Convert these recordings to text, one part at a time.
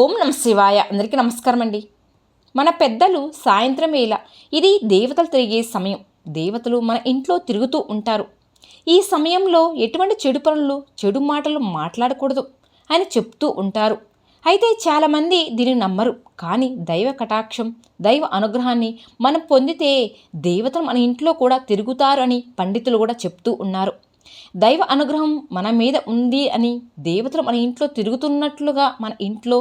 ఓం నమ శివాయ. అందరికీ నమస్కారం అండి. మన పెద్దలు సాయంత్రం వేళ ఇది దేవతలు తిరిగే సమయం. దేవతలు మన ఇంట్లో తిరుగుతూ ఉంటారు. ఈ సమయంలో ఎటువంటి చెడు పనులు చెడు మాటలు మాట్లాడకూడదు అని చెప్తూ ఉంటారు. అయితే చాలామంది దీన్ని నమ్మరు. కానీ దైవ కటాక్షం దైవ అనుగ్రహాన్ని మనం పొందితే దేవతలు మన ఇంట్లో కూడా తిరుగుతారు అని పండితులు కూడా చెప్తూ ఉన్నారు. దైవ అనుగ్రహం మన మీద ఉంది అని దేవతలు మన ఇంట్లో తిరుగుతున్నట్లుగా మన ఇంట్లో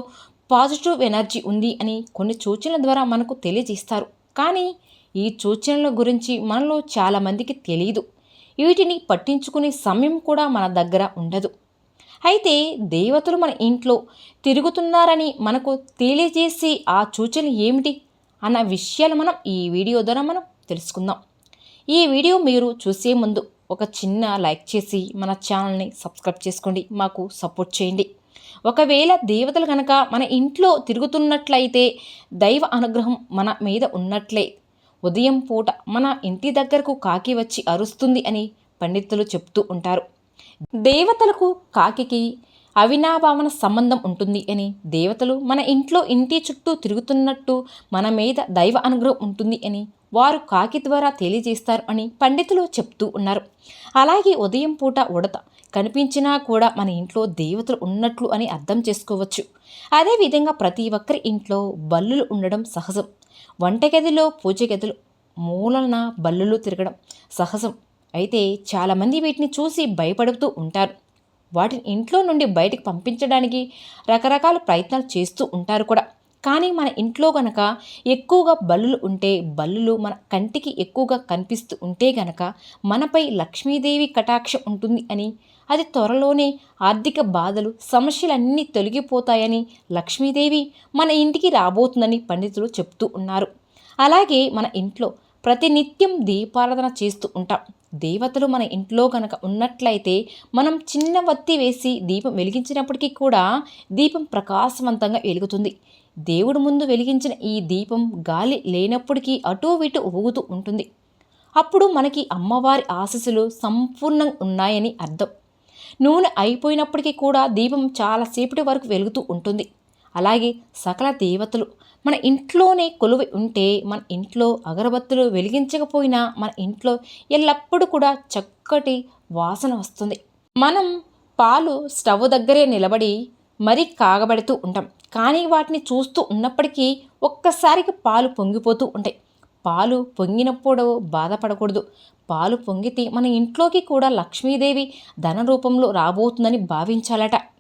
పాజిటివ్ ఎనర్జీ ఉంది అని కొన్ని సూచనల ద్వారా మనకు తెలియజేస్తారు. కానీ ఈ సూచనల గురించి మనలో చాలామందికి తెలియదు వీటిని పట్టించుకునే సమయం కూడా మన దగ్గర ఉండదు. అయితే దేవతలు మన ఇంట్లో తిరుగుతున్నారని మనకు తెలియజేసి ఆ సూచనలు ఏమిటి అన్న విషయాలు మనం ఈ వీడియో ద్వారా మనం తెలుసుకుందాం. ఈ వీడియో మీరు చూసే ముందు ఒక చిన్న లైక్ చేసి మన ఛానల్ని సబ్స్క్రైబ్ చేసుకోండి. మాకు సపోర్ట్ చేయండి. ఒకవేళ దేవతలు కనుక మన ఇంట్లో తిరుగుతున్నట్లయితే దైవ అనుగ్రహం మన మీద ఉన్నట్లే. ఉదయం పూట మన ఇంటి దగ్గరకు కాకి వచ్చి అరుస్తుంది అని పండితులు చెప్తూ ఉంటారు. దేవతలకు కాకికి అవినాభావన సంబంధం ఉంటుంది అని దేవతలు మన ఇంట్లో ఇంటి చుట్టూ తిరుగుతున్నట్టు మన మీద దైవ అనుగ్రహం ఉంటుంది అని వారు కాకి ద్వారా తెలియజేస్తారు అని పండితులు చెప్తూ ఉన్నారు. అలాగే ఉదయం పూట ఉడత కనిపించినా కూడా మన ఇంట్లో దేవతలు ఉన్నట్లు అని అర్థం చేసుకోవచ్చు. అదేవిధంగా ప్రతి ఒక్కరి ఇంట్లో బల్లులు ఉండడం సహజం. వంటగదిలో పూజ గదిలో మూలన బల్లులు తిరగడం సహజం. అయితే చాలామంది వీటిని చూసి భయపడుతూ ఉంటారు. వాటిని ఇంట్లో నుండి బయటకు పంపించడానికి రకరకాల ప్రయత్నాలు చేస్తూ ఉంటారు కూడా. కానీ మన ఇంట్లో గనక ఎక్కువగా బల్లులు ఉంటే బల్లులు మన కంటికి ఎక్కువగా కనిపిస్తూ ఉంటే గనక మనపై లక్ష్మీదేవి కటాక్షం ఉంటుంది అని అది త్వరలోనే ఆర్థిక బాధలు సమస్యలన్నీ తొలగిపోతాయని లక్ష్మీదేవి మన ఇంటికి రాబోతుందని పండితులు చెప్తూ ఉన్నారు. అలాగే మన ఇంట్లో ప్రతినిత్యం దీపారాధన చేస్తూ ఉంటాం. దేవతలు మన ఇంట్లో కనుక ఉన్నట్లయితే మనం చిన్న వత్తి వేసి దీపం వెలిగించినప్పటికీ కూడా దీపం ప్రకాశవంతంగా వెలుగుతుంది. దేవుడు ముందు వెలిగించిన ఈ దీపం గాలి లేనప్పటికీ అటూ ఇటు ఊగుతూ ఉంటుంది. అప్పుడు మనకి అమ్మవారి ఆశస్సులు సంపూర్ణంగా ఉన్నాయని అర్థం. నూనె అయిపోయినప్పటికీ కూడా దీపం చాలాసేపటి వరకు వెలుగుతూ ఉంటుంది. అలాగే సకల దేవతలు మన ఇంట్లోనే కొలువై ఉంటే మన ఇంట్లో అగరబత్తులు వెలిగించకపోయినా మన ఇంట్లో ఎల్లప్పుడూ కూడా చక్కటి వాసన వస్తుంది. మనం పాలు స్టవ్ దగ్గరే నిలబడి మరీ కాగబడుతూ ఉంటాం. కానీ వాటిని చూస్తూ ఉన్నప్పటికీ ఒక్కసారికి పాలు పొంగిపోతూ ఉంటాయి. పాలు పొంగినప్పుడు బాధపడకూడదు. పాలు పొంగితే మన ఇంట్లోకి కూడా లక్ష్మీదేవి ధన రూపంలో రాబోతుందని భావించాలట.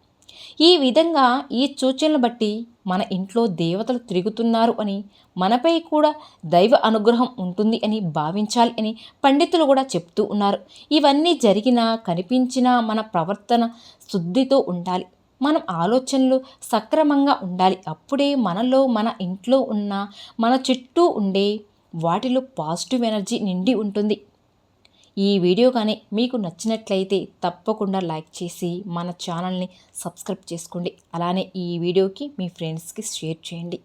ఈ విధంగా ఈ సూచనలు బట్టి మన ఇంట్లో దేవతలు తిరుగుతున్నారు అని మనపై కూడా దైవ అనుగ్రహం ఉంటుంది అని భావించాలి అని పండితులు కూడా చెప్తూ ఉన్నారు. ఇవన్నీ జరిగినా కనిపించినా మన ప్రవర్తన శుద్ధితో ఉండాలి. మనం ఆలోచనలు సక్రమంగా ఉండాలి. అప్పుడే మనలో మన ఇంట్లో ఉన్న మన చుట్టూ ఉండే వాటిలో పాజిటివ్ ఎనర్జీ నిండి ఉంటుంది. ఈ వీడియో కానీ మీకు నచ్చినట్లయితే తప్పకుండా లైక్ చేసి మన ఛానల్ని సబ్స్క్రైబ్ చేసుకోండి. అలానే ఈ వీడియోకి మీ ఫ్రెండ్స్కి షేర్ చేయండి.